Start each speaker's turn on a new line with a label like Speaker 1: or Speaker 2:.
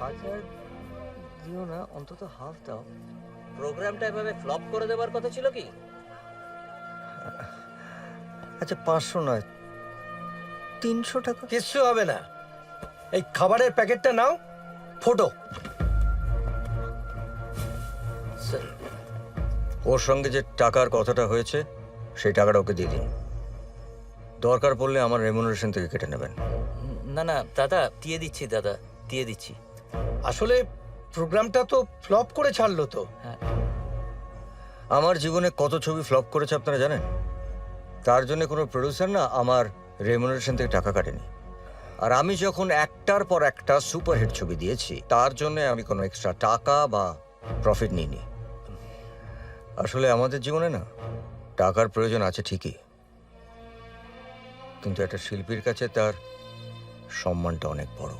Speaker 1: হাজার দিও না অন্তত হাফ দাও।
Speaker 2: প্রোগ্রামটা এভাবে ফ্লপ করে দেওয়ার কথা ছিল কি?
Speaker 1: আচ্ছা পাঁচশো নয় তিনশো টাকা?
Speaker 3: কিচ্ছু হবে না। এই খাবারের প্যাকেটটা নাও ফটো।
Speaker 1: ওর সঙ্গে যে টাকার কথাটা হয়েছে সেই টাকাটা ওকে দিয়ে দিন। দরকার পড়লে আমার রেমুনারেশন থেকে কেটে নেবেন।
Speaker 2: না না দাদা দিয়ে দিচ্ছি দাদা দিয়ে দিচ্ছি।
Speaker 3: আসলে প্রোগ্রামটা তো ফ্লপ করে ছাড়লো তো।
Speaker 2: হ্যাঁ।
Speaker 1: আমার জীবনে কত ছবি ফ্লপ করেছে আপনারা জানেন? তার জন্য কোনো প্রডিউসার না আমার রেমুনারেশন থেকে টাকা কাটেনি। আর আমি যখন একটার পর একটা সুপারহিট ছবি দিয়েছি তার জন্য আমি কোনো এক্সট্রা টাকা বা প্রফিট নিইনি। আসলে আমাদের জীবনে না টাকার প্রয়োজন আছে ঠিকই। কিন্তু একটা শিল্পীর কাছে তার সম্মানটা অনেক বড়।